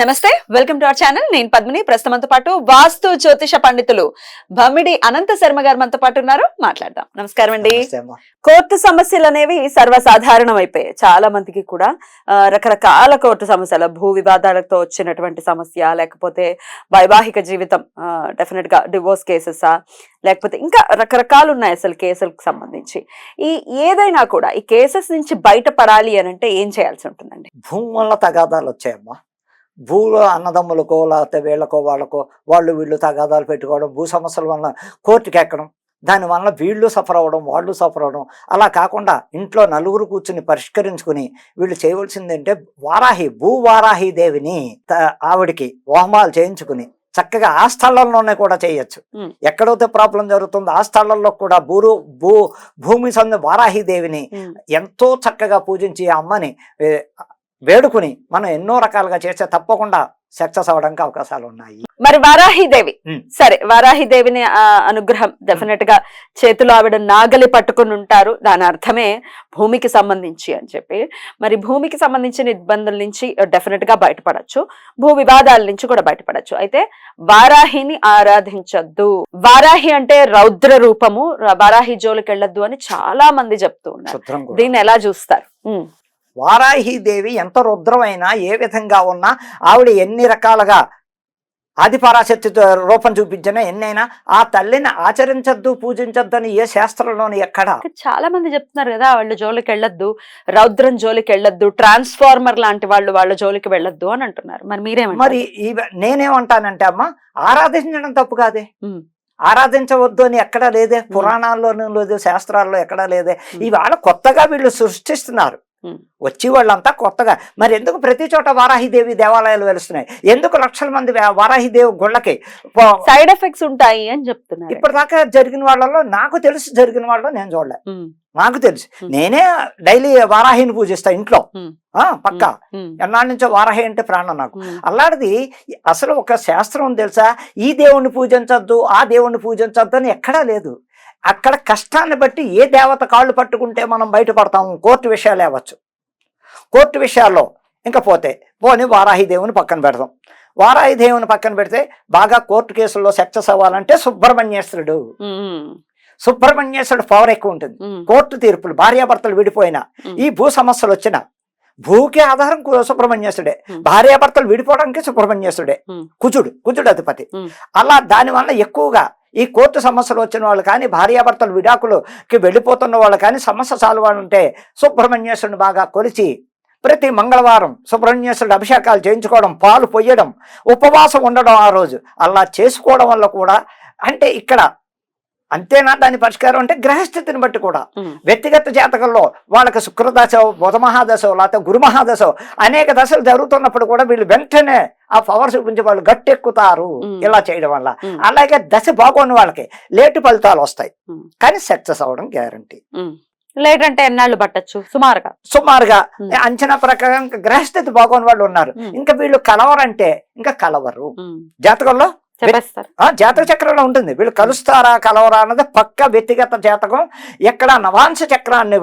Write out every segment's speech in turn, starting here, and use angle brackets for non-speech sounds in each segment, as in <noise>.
నమస్తే welcome to our channel. నేను పద్మిని. ప్రస్తుతంతో పాటు వాస్తు జ్యోతిష పండితులు భమిడి అనంత శర్మ గారు మనతో పాటు ఉన్నారు. మాట్లాడదాం. నమస్కారం అండి. కోర్టు సమస్యలు అనేవి సర్వసాధారణం అయిపోయాయి. చాలా మందికి కూడా రకరకాల కోర్టు సమస్యలు భూ వివాదాలతో వచ్చినటువంటి సమస్య లేకపోతే వైవాహిక జీవితం డెఫినెట్గా డివోర్స్ కేసెసా లేకపోతే ఇంకా రకరకాలు ఉన్నాయి అసలు కేసులకు సంబంధించి. ఈ ఏదైనా కూడా ఈ కేసెస్ నుంచి బయటపడాలి అని అంటే ఏం చేయాల్సి ఉంటుందండి? భూమి వల్ల తగాదాలు వచ్చాయమ్మా. భూలో అన్నదమ్ములకో లేకపోతే వీళ్ళకో వాళ్ళకో వాళ్ళు వీళ్ళు తగాదాలు పెట్టుకోవడం భూ సమస్యల వల్ల కోర్టుకి ఎక్కడం దానివల్ల వీళ్ళు సఫర్ అవ్వడం వాళ్ళు సఫర్ అవ్వడం అలా కాకుండా ఇంట్లో నలుగురు కూర్చుని పరిష్కరించుకుని వీళ్ళు చేయవలసింది అంటే వారాహి భూ వారాహి దేవిని ఆవిడికి హోమాలు చేయించుకుని చక్కగా ఆ స్థలంలోనే కూడా చేయొచ్చు. ఎక్కడైతే ప్రాబ్లం జరుగుతుందో ఆ స్థలంలో కూడా భూరు భూ భూమి సంద వారాహి దేవిని ఎంతో చక్కగా పూజించి ఆ అమ్మని వేడుకుని మనం ఎన్నో రకాలుగా చేస్తే తప్పకుండా సక్సెస్ అవడానికి అవకాశాలు ఉన్నాయి. మరి వారాహిదేవి. సరే వారాహిదేవిని అనుగ్రహం డెఫినెట్గా చేతిలో ఆవిడ నాగలి పట్టుకుని ఉంటారు. దాని అర్థమే భూమికి సంబంధించి అని చెప్పి. మరి భూమికి సంబంధించిన ఇబ్బందుల నుంచి డెఫినెట్గా బయటపడచ్చు. భూ వివాదాల నుంచి కూడా బయటపడచ్చు. అయితే వారాహిని ఆరాధించొద్దు. వారాహి అంటే రౌద్ర రూపము. వారాహి జోలికి వెళ్ళొద్దు అని చాలా మంది చెప్తూ ఉన్నారు. దీన్ని ఎలా చూస్తారు? ఉమ్, వారాహి దేవి ఎంత రుద్రమైనా ఏ విధంగా ఉన్నా ఆవిడ ఎన్ని రకాలుగా ఆది పరాశక్తి రూపం చూపించినా ఎన్నైనా ఆ తల్లిని ఆచరించద్దు పూజించద్దు అని ఏ శాస్త్రంలోని ఎక్కడ? చాలా మంది చెప్తున్నారు కదా వాళ్ళ జోలికి వెళ్ళొద్దు రౌద్రం జోలికి వెళ్ళొద్దు ట్రాన్స్ఫార్మర్ లాంటి వాళ్ళు వాళ్ళ జోలికి వెళ్ళొద్దు అని అంటున్నారు. మరి మీరేమంటారు? మరి నేనేమంటానంటే అమ్మ ఆరాధించడం తప్పు కాదే. ఆరాధించవద్దు అని ఎక్కడా లేదే పురాణాల్లోనూ లేదు శాస్త్రాల్లో ఎక్కడా లేదే. ఇవాళ కొత్తగా వీళ్ళు సృష్టిస్తున్నారు. వచ్చి వాళ్ళంతా కొత్తగా. మరి ఎందుకు ప్రతి చోట వారాహిదేవి దేవాలయాలు వెలుస్తున్నాయి? ఎందుకు లక్షల మంది వారాహిదేవి గుళ్ళకి సైడ్ ఎఫెక్ట్స్ ఉంటాయి అని చెప్తున్నారు. ఇప్పటిదాకా జరిగిన వాళ్ళలో నాకు తెలిసి జరిగిన వాళ్ళలో నేను చూడలే. నాకు తెలుసు. నేనే డైలీ వారాహిని పూజిస్తా ఇంట్లో. పక్క. ఎన్నాళ్ళ నుంచో వారాహి అంటే ప్రాణం నాకు. అల్లాడిది అసలు ఒక శాస్త్రం తెలుసా? ఈ దేవుణ్ణి పూజించొద్దు ఆ దేవుణ్ణి పూజించొద్దు అని ఎక్కడా లేదు. అక్కడ కష్టాన్ని బట్టి ఏ దేవత కాళ్ళు పట్టుకుంటే మనం బయటపడతాము కోర్టు విషయాలు అవ్వచ్చు. కోర్టు విషయాల్లో ఇంకా పోతే పోని వారాహి దేవుని పక్కన పెడతాం వారాహి దేవుని పక్కన పెడితే బాగా కోర్టు కేసుల్లో సక్సెస్ అవ్వాలంటే సుబ్రహ్మణ్యేశ్వరుడు. సుబ్రహ్మణ్యేశ్వరుడు పవర్ ఎక్కువ ఉంటుంది. కోర్టు తీర్పులు భార్యాభర్తలు విడిపోయినా. ఈ భూ సమస్యలు వచ్చిన భూకి ఆధారం Hmm. భార్యాభర్తలు విడిపోవడానికి సుబ్రహ్మణ్యేశ్వరుడే. Hmm. కుజుడు కుజుడు అధిపతి. అలా దానివల్ల ఎక్కువగా ఈ కోర్టు సమస్యలు వచ్చిన వాళ్ళు కానీ భార్యాభర్తలు విడాకులకి వెళ్ళిపోతున్న వాళ్ళు కానీ సమస్య సాల్వ్ ఉంటే సుబ్రహ్మణ్యేశ్వరుని బాగా కొలిచి ప్రతి మంగళవారం సుబ్రహ్మణ్యేశ్వరుడు అభిషేకాలు చేయించుకోవడం పాలు పొయ్యడం ఉపవాసం ఉండడం ఆ రోజు. అలా చేసుకోవడం వల్ల కూడా అంటే ఇక్కడ అంతేనా దాని పరిష్కారం అంటే గ్రహస్థితిని బట్టి కూడా వ్యక్తిగత జాతకంలో వాళ్ళకి శుక్రదశ బుధ మహాదశ లేకపోతే గురు మహాదశ అనేక దశలు జరుగుతున్నప్పుడు కూడా వీళ్ళు వెంటనే ఆ పవర్ చూపించి వాళ్ళు గట్టెక్కుతారు. ఇలా చేయడం వల్ల. అలాగే దశ బాగోని వాళ్ళకి లేటు ఫలితాలు వస్తాయి. కానీ సక్సెస్ అవ్వడం గ్యారంటీ ఉమ్. లేదంటే ఎన్నాళ్ళు పట్టచ్చు సుమారుగా సుమారుగా. అంచనా ప్రకారం గ్రహస్థితి బాగోని వాళ్ళు ఉన్నారు. ఇంకా వీళ్ళు కలవరంటే ఇంకా కలవరు జాతకంలో జాతక చక్రంలో ఉంటుంది. వీళ్ళు కలుస్తారా కలవరా అన్నది పక్క వ్యక్తిగత జాతకం. ఎక్కడ నవాంశ చక్రాన్ని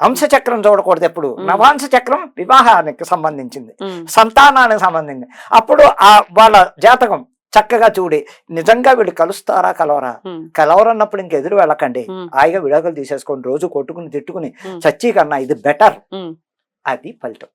అంశ చక్రం చూడకూడదు ఎప్పుడు. నవాంశ చక్రం వివాహానికి సంబంధించింది. సంతానానికి సంబంధించింది. అప్పుడు ఆ వాళ్ళ జాతకం చక్కగా చూడి నిజంగా వీళ్ళు కలుస్తారా కలవరా? కలవరన్నప్పుడు ఇంక ఎదురు వెళ్ళకండి. హాయిగా విడాకులు తీసేసుకోండి రోజు కొట్టుకుని తిట్టుకుని చచ్చి కన్నా ఇది బెటర్ అది ఫలితం.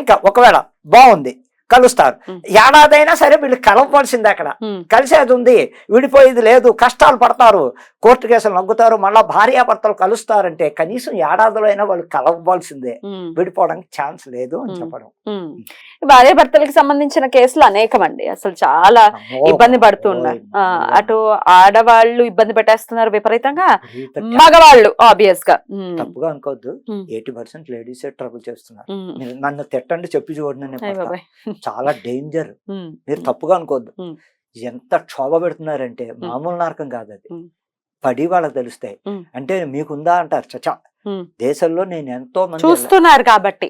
ఇంకా ఒకవేళ బాగుంది కలుస్తారు. ఏడాదైనా సరే వీళ్ళు కలవవలసిందే అక్కడ. కలిసేది ఉంది. విడిపోయేది లేదు. కష్టాలు పడతారు. కోర్టు కేసులు నగ్గుతారు మళ్ళా భార్యాభర్తలు కలుస్తారంటే కనీసం ఏడాదిలో అయినా వాళ్ళు కలవవలసిందే. ఉమ్, విడిపోవడానికి ఛాన్స్ లేదు అని. చెప్పడం. ఉమ్. భార్య భర్తలకి సంబంధించిన కేసులు అనేకం అండి అసలు చాలా ఇబ్బంది పడుతున్నారు అటు ఆడవాళ్ళు ఇబ్బంది పెట్టేస్తున్నారు విపరీతంగా. విపరీత మగవాళ్ళు ఆబ్వియస్గా తప్పుగా అనుకోవద్దు. ఎయిటీ పర్సెంట్ లేడీస్ ట్రబుల్ చేస్తున్నారు. నన్ను తిట్టండి చెప్పి చూడండి చాలా డేంజర్. మీరు తప్పుగా అనుకోవద్దు. మ్. ఎంత క్షోభ పెడుతున్నారంటే మామూలు నరకం కాదు అది. పడి వాళ్ళకి తెలుస్తాయి. అంటే మీకుందా అంటారు చచా. దేశంలో నేను ఎంతో మంది చూస్తున్నారు కాబట్టి.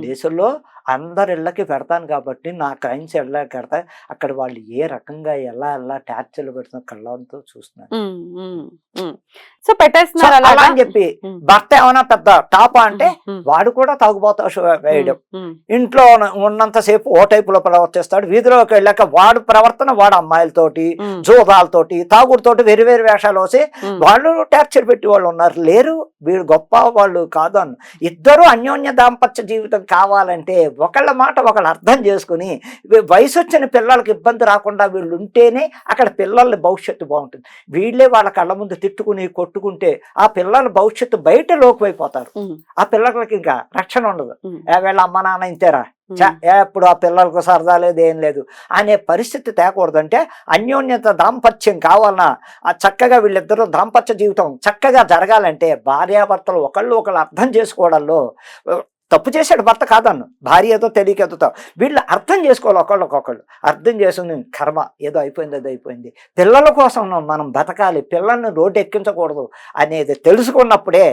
దేశంలో అందరి ఇళ్ళకి పెడతాను కాబట్టి నా క్రైమ్స్ ఇళ్ళకి పెడతా అక్కడ వాళ్ళు ఏ రకంగా ఎలా ఎలా టార్చర్లు పెడుతున్న కళ్ళంతో చూస్తున్నారు. సో పెట్టేస్తున్నారు అలా అని చెప్పి భర్త ఏమైనా పెద్ద టాపా అంటే వాడు కూడా తాగుబోతా వేయడం. ఇంట్లో ఉన్న- ఉన్నంతసేపు ఓ టైపులో ప్రవర్తిస్తాడు. వీధిలోకి వెళ్ళాక వాడు ప్రవర్తన వాడు అమ్మాయిలతోటి జోదాలతోటి తాగుడుతోటి వేరు వేరు వేషాలు వేసి వాళ్ళు టార్చర్ పెట్టి వాళ్ళు ఉన్నారు. లేరు వీడు గొప్ప వాళ్ళు కాదు అన్న. ఇద్దరు అన్యోన్య దాంపత్య జీవితం కావాలంటే ఒకళ్ళ మాట ఒకళ్ళు అర్థం చేసుకుని వయసు వచ్చిన పిల్లలకి ఇబ్బంది రాకుండా వీళ్ళు ఉంటేనే అక్కడ పిల్లల భవిష్యత్తు బాగుంటుంది. వీళ్ళే వాళ్ళ కళ్ళ ముందు తిట్టుకుని కొట్టుకుంటే ఆ పిల్లల భవిష్యత్తు బయట లోకువైపోతారు ఉమ్, ఆ పిల్లలకి ఇంకా రక్షణ ఉండదు. వీళ్ళ అమ్మ నాన్న ఇంతేరా? ఎప్పుడు ఆ పిల్లలకు సరదా లేదు ఏం లేదు అనే పరిస్థితి తేకూడదంటే అన్యోన్యత దాంపత్యం కావాలన్నా ఆ చక్కగా వీళ్ళిద్దరూ దాంపత్య జీవితం చక్కగా జరగాలంటే భార్యాభర్తలు ఒకళ్ళు ఒకళ్ళు అర్థం చేసుకోవడంలో తప్పు చేశాడు భర్త కాదన్ను. భార్య ఏదో తెలియక ఎదుగుతాం వీళ్ళు అర్థం చేసుకోవాలి ఒకళ్ళకొకళ్ళు అర్థం చేసుకుని కర్మ ఏదో అయిపోయింది అది అయిపోయింది. పిల్లల కోసం మనం బతకాలి. పిల్లల్ని రోడ్డు ఎక్కించకూడదు అనేది తెలుసుకున్నప్పుడే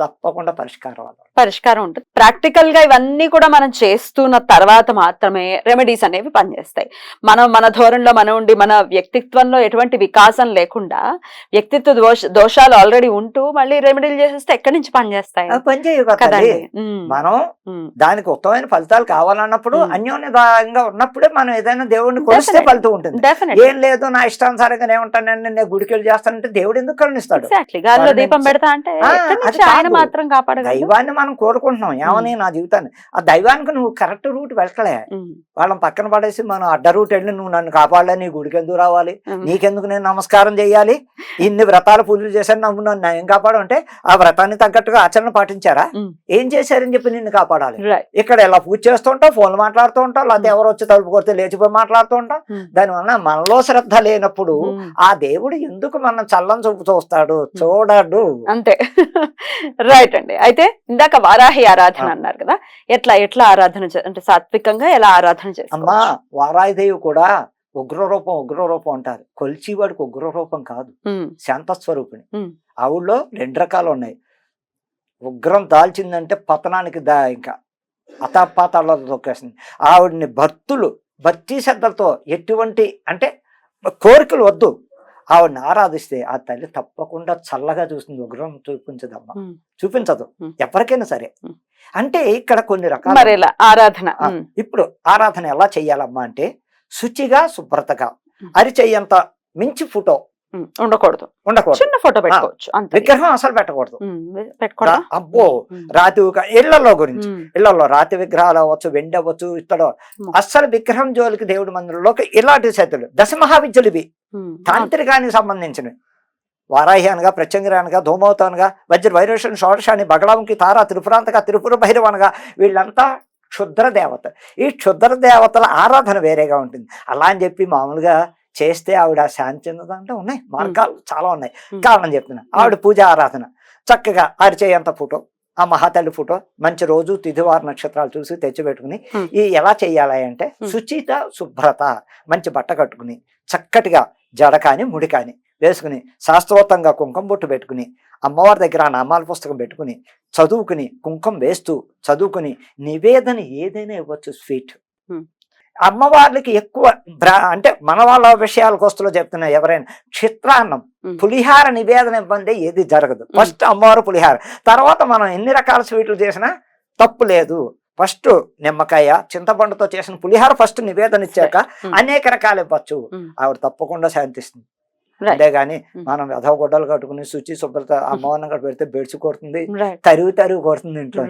తప్పకుండా పరిష్కారం. పరిష్కారం ఉంటుంది ప్రాక్టికల్గా ఇవన్నీ కూడా మనం చేస్తున్న తర్వాత మాత్రమే రెమెడీస్ అనేవి పనిచేస్తాయి మనం మన ధోరణిలో మనం ఉండి మన వ్యక్తిత్వంలో ఎటువంటి వికాసం లేకుండా వ్యక్తిత్వ దోష దోషాలు ఆల్రెడీ ఉంటూ మళ్ళీ రెమెడీలు చేసేస్తే ఎక్కడి నుంచి పనిచేస్తాయి అది పని చేయవు కదా కదండి తల్లి. ఉమ్, మనం దానికి ఉత్తమమైన ఫలితాలు కావాలన్నప్పుడు. అన్యోన్యతంగా ఉన్నప్పుడే మనం ఏదైనా దేవుడిని కొలిస్తే. ఫలితం ఉంటుంది. ఏం లేదు నా ఇష్టానుసారంగా ఏమంటానండి నేను గుడికి వెళ్ళి చేస్తానంటే దేవుడు ఎందుకు కరుణిస్తాడు దీపం పెడతా అంటే ఆయన కాదు. మాత్రం కాపాడగలడు? దైవాన్ని మనం కోరుకుంటున్నాం. ఏమని నా జీవితాన్ని? ఆ దైవానికి నువ్వు కరెక్ట్ రూట్ వెళ్ళలే వాళ్ళని పక్కన పడేసి మనం అడ్డ రూట్ వెళ్ళి నువ్వు నన్ను కాపాడలే నీ గుడికి ఎందుకు రావాలి? నీకెందుకు నేను నమస్కారం చేయాలి ఇన్ని వ్రతాలు పూజలు చేశాను నన్ను నన్ను ఏం కాపాడు అంటే ఆ వ్రతాన్ని తగ్గట్టుగా ఆచరణ పాటించారా. ఏం చేశారని చెప్పి నిన్ను కాపాడాలి. ఇక్కడ ఇలా పూజ చేస్తూ ఉంటాం ఫోన్లు మాట్లాడుతూ ఉంటాం లేకపోతే ఎవరు వచ్చి తలుపు కొడితే లేచిపోయి మాట్లాడుతూ ఉంటాం. దానివల్ల మనలో శ్రద్ధ లేనప్పుడు ఆ దేవుడు ఎందుకు మనం చల్లం చూపు చూస్తాడు? చూడడు. అంతే. రైట్ అండి. అయితే ఇందాక వారాహి ఆరాధన. అన్నారు కదా ఎట్లా ఎట్లా ఆరాధన అంటే సాత్వికంగా ఎలా ఆరాధన అమ్మా చేసుకోవచ్చు? వారాయిదేవి కూడా ఉగ్ర రూపం ఉగ్ర రూపం అంటారు. కొలిచివాడికి ఉగ్ర రూపం కాదు. ఉమ్, శాంత స్వరూపిణి ఉమ్. ఆవిడలో రెండు రకాలు ఉన్నాయి ఉగ్రం దాల్చిందంటే పతనానికి దా ఇంకా అతపాతాళ్ళతో తొక్కేస్తుంది ఆవిడని భక్తులు భక్తి శ్రద్ధలతో ఎటువంటి అంటే కోరికలు వద్దు. ఆవిడని ఆరాధిస్తే ఆ తల్లి తప్పకుండా చల్లగా చూస్తుంది ఉగ్రం చూపించదమ్మా. చూపించదు. ఎవరికైనా సరే. అంటే ఇక్కడ కొన్ని రకాల ఆరాధన ఇప్పుడు ఆరాధన ఎలా చెయ్యాలమ్మా అంటే శుచిగా శుభ్రతగా. అరిచెయ్యంత మించి ఫోటో ఉండకూడదు. ఉండకూడదు. చిన్న ఫోటో పెట్టుకోవచ్చు అంతే. విగ్రహం అసలు పెట్టకూడదు. పెట్టుకోవడం అబ్బో రాతి ఇళ్ళలో గురించి. ఇళ్ళలో రాతి విగ్రహాలు అవ్వచ్చు వెండి అవ్వచ్చు ఇత్తడు ఉమ్. అస్సలు విగ్రహం జోలికి దేవుడి మందిరంలోకి ఇలాంటి చేతులు. దశ మహావిద్యలు ఇవి తాంత్రికానికి సంబంధించినవి. వారాహి అనగా ప్రత్యంగిరి అనగా ధూమవత అనగా వజ్ర వైరేషన్ షోడశాని బగళాముఖి తార త్రిపురాంతక త్రిపుర భైరవ అనగా వీళ్ళంతా క్షుద్ర దేవత. ఈ క్షుద్ర దేవతల ఆరాధన వేరేగా ఉంటుంది. అలా అని చెప్పి మామూలుగా చేస్తే ఆవిడ శాంతి చెందదంటే ఉన్నాయి మార్గాలు చాలా ఉన్నాయి. కారణం చెప్తున్నా ఆవిడ పూజ ఆరాధన చక్కగా అరిచేయంత ఫోటో ఆ మహాతల్లి ఫోటో మంచి రోజు తిథివార నక్షత్రాలు చూసి తెచ్చిపెట్టుకుని. ఈ ఎలా చెయ్యాలి అంటే. శుచిత శుభ్రత మంచి బట్ట కట్టుకుని చక్కటిగా జడ కాని ముడి కాని వేసుకుని శాస్త్రోత్తంగా కుంకుమ బొట్టు పెట్టుకుని అమ్మవారి దగ్గర నామాల పుస్తకం పెట్టుకుని చదువుకుని కుంకుమ వేస్తూ చదువుకుని నివేదన ఏదైనా ఇవ్వచ్చు స్వీట్. అమ్మవార్లకి ఎక్కువ అంటే మన వాళ్ళ విషయాలకు వస్తులో చెప్తున్నా ఎవరైనా Hmm. పులిహార నివేదన ఇవ్వండి ఏది జరగదు ఫస్ట్ అమ్మవారు పులిహార తర్వాత మనం ఎన్ని రకాల స్వీట్లు చేసినా తప్పు లేదు ఫస్ట్ నిమ్మకాయ చింతపండుతో చేసిన పులిహార ఫస్ట్ నివేదన ఇచ్చాక. అనేక రకాలు ఇవ్వచ్చు. ఆవిడ తప్పకుండా శాంతిస్తుంది. అంతేగాని Hmm. మనం వ్యధవ గుడ్డలు కట్టుకుని శుచి శుభ్రత అమ్మవారిని అక్కడ పెడితే బెడ్చి కొడుతుంది తరుగు తరుగు కొడుతుంది ఇంట్లో.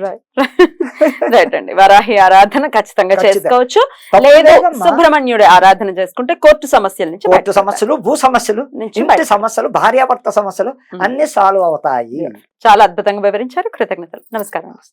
రైట్ <laughs> అండి. వరాహి ఆరాధన ఖచ్చితంగా. చేసుకోవచ్చు. లేదు. సుబ్రహ్మణ్యుడి ఆరాధన చేసుకుంటే కోర్టు సమస్యల నుంచి కోర్టు. సమస్యలు భూ సమస్యలు నుంచి ఇంటి సమస్యలు భార్యాభర్త సమస్యలు Hmm. అన్ని సాల్వ్ అవుతాయి. చాలా అద్భుతంగా వివరించారు. కృతజ్ఞతలు. నమస్కారం.